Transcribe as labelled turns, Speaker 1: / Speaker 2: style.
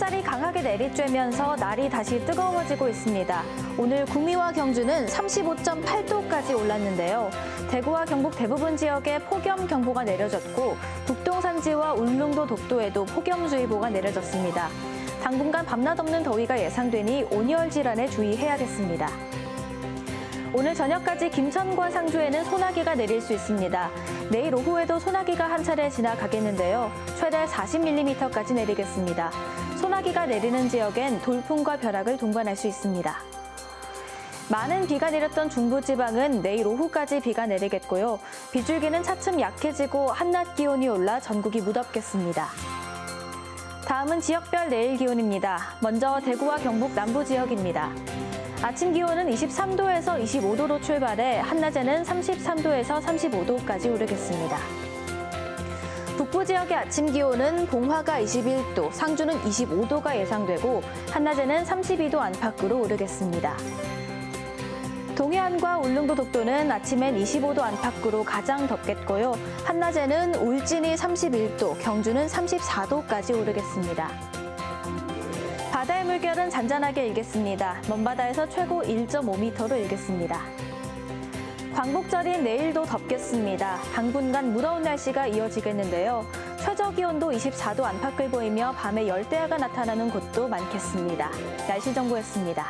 Speaker 1: 소나기 내리쬐면서 날이 다시 뜨거워지고 있습니다. 오늘 구미와 경주는 35.8도까지 올랐는데요. 대구와 경북 대부분 지역에 폭염 경보가 내려졌고 북동 산지와 울릉도 독도에도 폭염주의보가 내려졌습니다. 당분간 밤낮 없는 더위가 예상되니 온열 질환에 주의해야겠습니다. 오늘 저녁까지 김천과 상주에는 소나기가 내릴 수 있습니다. 내일 오후에도 소나기가 한 차례 지나가겠는데요. 최대 40mm까지 내리겠습니다. 소나기가 내리는 지역엔 돌풍과 벼락을 동반할 수 있습니다. 많은 비가 내렸던 중부지방은 내일 오후까지 비가 내리겠고요. 비줄기는 차츰 약해지고 한낮 기온이 올라 전국이 무덥겠습니다. 다음은 지역별 내일 기온입니다. 먼저 대구와 경북 남부 지역입니다. 아침 기온은 23도에서 25도로 출발해 한낮에는 33도에서 35도까지 오르겠습니다. 북부 지역의 아침 기온은 봉화가 21도, 상주는 25도가 예상되고 한낮에는 32도 안팎으로 오르겠습니다. 동해안과 울릉도 독도는 아침엔 25도 안팎으로 가장 덥겠고요. 한낮에는 울진이 31도, 경주는 34도까지 오르겠습니다. 바다의 물결은 잔잔하게 일겠습니다. 먼바다에서 최고 1.5m로 일겠습니다. 광복절인 내일도 덥겠습니다. 당분간 무더운 날씨가 이어지겠는데요. 최저 기온도 24도 안팎을 보이며 밤에 열대야가 나타나는 곳도 많겠습니다. 날씨 정보였습니다.